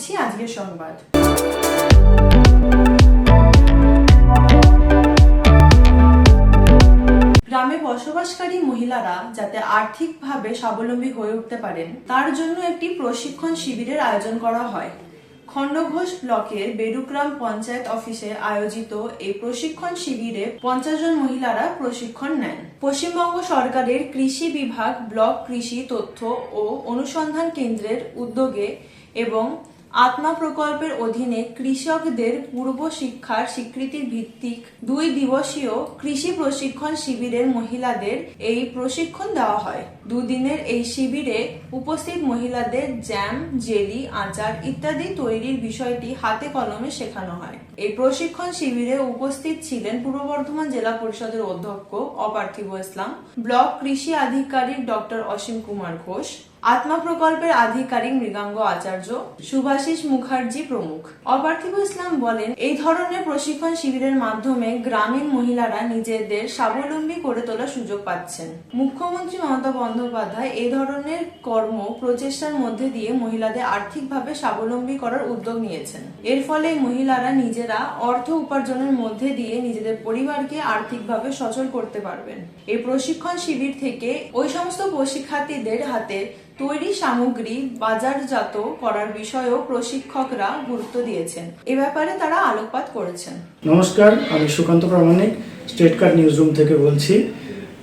করছি আজকের সংবাদ। গ্রামে বসবাসকারী মহিলারা যাতে আর্থিকভাবে স্বাবলম্বী হয়ে উঠতে পারেন, তার জন্য একটি প্রশিক্ষণ শিবিরের আয়োজন করা হয়। খণ্ডঘোষ ব্লকের বেরুগ্রাম পঞ্চায়েত অফিসে আয়োজিত এই প্রশিক্ষণ শিবিরে পঞ্চাশ জন মহিলারা প্রশিক্ষণ নেন। পশ্চিমবঙ্গ সরকারের কৃষি বিভাগ ব্লক কৃষি তথ্য ও অনুসন্ধান কেন্দ্রের উদ্যোগে এবং আত্মা প্রকল্পের অধীনে কৃষকদের পূর্ব শিক্ষার স্বীকৃতি ভিত্তিক দুই দিবসীয় কৃষি প্রশিক্ষণ শিবিরের মহিলাদের এই প্রশিক্ষণ দেওয়া হয়। দুদিনের এই শিবিরে উপস্থিত মহিলাদের জ্যাম, জেলি, আচার ইত্যাদি তৈরির বিষয়টি হাতে কলমে শেখানো হয়। এই প্রশিক্ষণ শিবিরে উপস্থিত ছিলেন পূর্ব বর্ধমান জেলা পরিষদের অধ্যক্ষ অপার্থিব ইসলাম, ব্লক কৃষি আধিকারিক ডক্টর অসীম কুমার ঘোষ, আত্মা প্রকল্পের আধিকারিক মৃগাঙ্গ আচার্য, সুভাষিস মুখার্জি প্রমুখ। অপার্থিব ইসলাম বলেন, এই ধরনের প্রশিক্ষণ শিবিরের মাধ্যমে গ্রামীণ মহিলারা নিজেদের স্বাবলম্বী করে তোলার সুযোগ পাচ্ছেন। মুখ্যমন্ত্রী মমতা বন্দ্যোপাধ্যায় এই ধরনের কর্ম প্রচেষ্টার মধ্যে দিয়ে মহিলাদের আর্থিকভাবে স্বাবলম্বী করার উদ্যোগ নিয়েছেন। এর ফলে মহিলারা নিজেরা অর্থ উপার্জনের মধ্যে দিয়ে নিজেদের পরিবারকে আর্থিকভাবে সচল করতে পারবেন। এই প্রশিক্ষণ শিবির থেকে ওই সমস্ত প্রশিক্ষার্থীদের হাতে তৈরি সামগ্রী, বাজারজাত করার বিষয়েও প্রশিক্ষকরা গুরুত্ব দিয়েছেন। এ ব্যাপারে তারা আলোকপাত করেছেন। নমস্কার, আমি Sukanta Pramanik state card news room থেকে বলছি।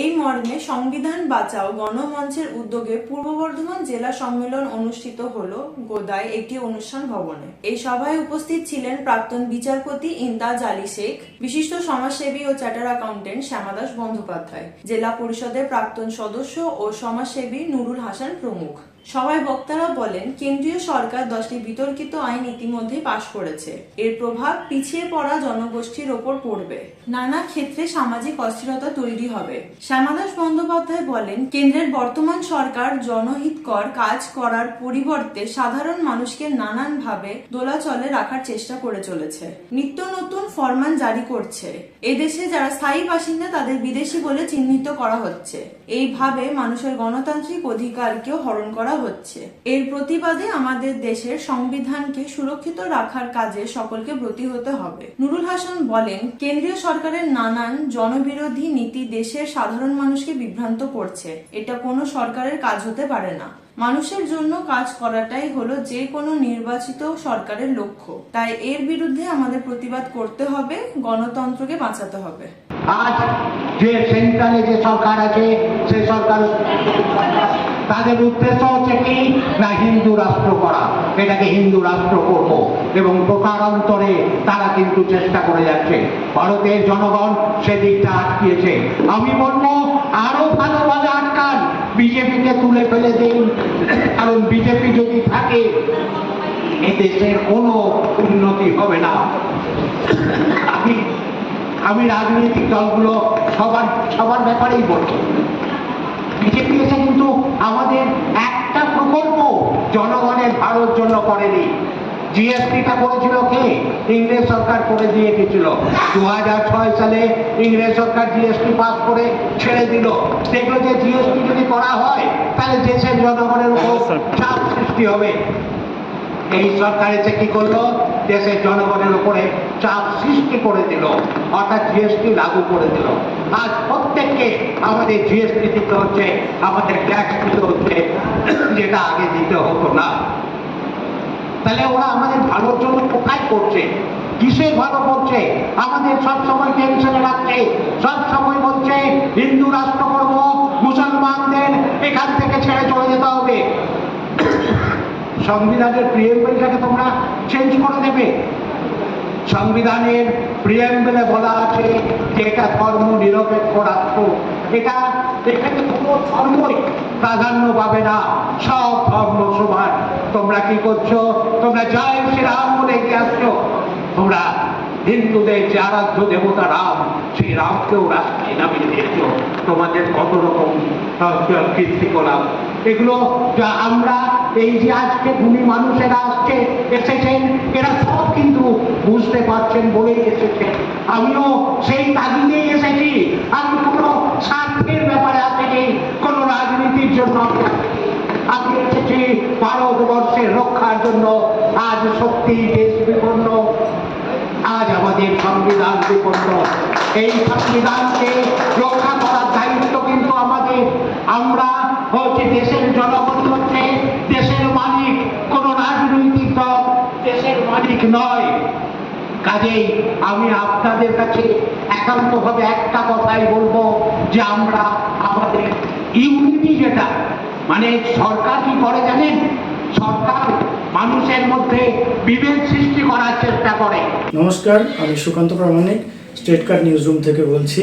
এই মর্মে সংবিধান বাঁচাও গণমঞ্চের উদ্যোগে পূর্ব বর্ধমান জেলা সম্মেলন অনুষ্ঠিত হল গোদায় একটি অনুষ্ঠান ভবনে। এই সভায় উপস্থিত ছিলেন প্রাক্তন বিচারপতি ইন্দাজ আলী শেখ, বিশিষ্ট সমাজসেবী ও চার্টার অ্যাকাউন্টেন্ট শ্যামাদাস বন্দ্যোপাধ্যায়, জেলা পরিষদের প্রাক্তন সদস্য ও সমাজসেবী নুরুল হাসান প্রমুখ। সবাই বক্তারা বলেন, কেন্দ্রীয় সরকার দশটি বিতর্কিত আইন ইতিমধ্যে পাশ করেছে। এর প্রভাব পিছিয়ে পড়া জনগোষ্ঠীর ওপর পড়বে। নানা ক্ষেত্রে সামাজিক অস্থিরতা তৈরি হবে। শ্যামাদাস বন্দ্যোপাধ্যায় বলেন, কেন্দ্রের বর্তমান সরকার জনহিতকর কাজ করার পরিবর্তে সাধারণ মানুষকে নানানভাবে দোলাচলে রাখার চেষ্টা করে চলেছে। নিত্য নতুন ফরমান জারি করছে। এদেশে যারা স্থায়ী বাসিন্দা, তাদের বিদেশি বলে চিহ্নিত করা হচ্ছে। এইভাবে মানুষের গণতান্ত্রিক অধিকারকেও হরণ করা হচ্ছে। এর প্রতিবাদে আমাদের দেশের সংবিধানকে সুরক্ষিত রাখার কাজে সকলকে ব্রতী হতে হবে। নুরুল হাসান বলেন, কেন্দ্রীয় সরকারের নানান জনবিরোধী নীতি দেশের সাধারণ মানুষকে বিভ্রান্ত করছে। এটা কোনো সরকারের কাজ হতে পারে না। মানুষের জন্য কাজ করাটাই হলো যে কোনো নির্বাচিত সরকারের লক্ষ্য। তাই এর বিরুদ্ধে আমাদের প্রতিবাদ করতে হবে, গণতন্ত্রকে বাঁচাতে হবে। আজ যে সেন্ট্রালে যে সরকার আছে, সে সরকার তাদের উদ্দেশ্য হচ্ছে কি? না হিন্দু রাষ্ট্র করা। এটাকে হিন্দু রাষ্ট্র করব। এবং প্রকারান্তরে তারা কিন্তু চেষ্টা করে যাচ্ছে। ভারতের জনগণ সেদিকটা আটকিয়েছে। আমি বলব, আরও ভালোভাবে আটকান। বিজেপিকে তুলে ফেলে দিন। কারণ বিজেপি যদি থাকে এদেশের কোনো উন্নতি হবে না। আমি আমি রাজনৈতিক দলগুলো সবার সবার ব্যাপারেই বলছি বিজেপি এসে কিন্তু আমাদের একটা প্রকল্প জনগণের ভালোর জন্য করেনি। জিএসটিটা করেছিল কে? ইংরেজ সরকার করে দিয়ে গেছিল দু হাজার ছয় সালে ইংরেজ সরকার জিএসটি পাস করে ছেড়ে দিল। দেখল যে জিএসটি যদি করা হয় তাহলে দেশের জনগণের উপর চাপ সৃষ্টি হবে। এই সরকার এসে কি করল? দেশের জনগণের উপরে চাপ সৃষ্টি করে দিল, অর্থাৎ জিএসটি লাগু করে দিল। আজ প্রত্যেককে আমাদের জিএসটি দিতে হচ্ছে, আমাদের ট্যাক্স দিতে হচ্ছে, যেটা আগে দিতে হতো না। তাহলে ওরা আমাদের ভালোর জন্য কোথায় করছে? কিসের ভালো করছে? আমাদের সব সময় টেনশনে রাখছে সব সময় বলছে, হিন্দু রাষ্ট্র করব মুসলমানদের এখান থেকে ছেড়ে চলে যেতে হবে। সংবিধানের প্রিয়েম্বলটাকে তোমরা চেঞ্জ করে দেবে। সংবিধানের প্রিয়েম্বলে বলা আছে যে এটা ধর্ম নিরপেক্ষ রাষ্ট্র। এটা এখানে কোনো ধর্মই প্রাধান্য পাবে না। সব ধর্ম সমান। তোমরা কি করছ? তোমরা জয় শ্রীরাম বলে এগিয়ে আসছো। তোমরা হিন্দুদের যে আরাধ্য দেবতা রাম সেই রামকেও রাস্তায় নামিয়ে দিয়েছ। তোমাদের কত রকম কীর্তিকলাপ। এগুলো যা আমরা এই যে আজকে ভূমি মানুষেরা আসছে, এসেছেন, এরা সব কিন্তু বুঝতে পারছেন বলেই এসেছেন আমিও সেই তাগিদেই এসেছি। আমি কোনো স্বার্থের ব্যাপারে আসিনি কোনো রাজনীতির জন্য আমি এসেছি ভারতবর্ষের রক্ষার জন্য। আজ সত্যি দেশ বিপন্ন, আজ আমাদের সংবিধান বিপন্ন। এই সংবিধানকে রক্ষা করার দায়িত্ব কিন্তু আমাদের। আমরা হচ্ছে দেশের জনগণ হচ্ছে দেশের মালিক। কোন রাজনৈতিক দল দেশের মালিক নয়। কাজেই আমি আপনাদের কাছে একান্তভাবে একটা কথাই বলব যে আমরা আমাদের ইউনিটি যেটা মানে সরকার কি করে জানেন? সরকার মানুষের মধ্যে বিভেদ সৃষ্টি করার চেষ্টা করে। নমস্কার, আমি Sukanta Pramanik state card news room থেকে বলছি।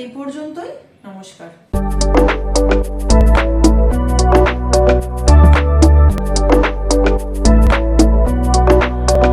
এই পর্যন্তই নমস্কার।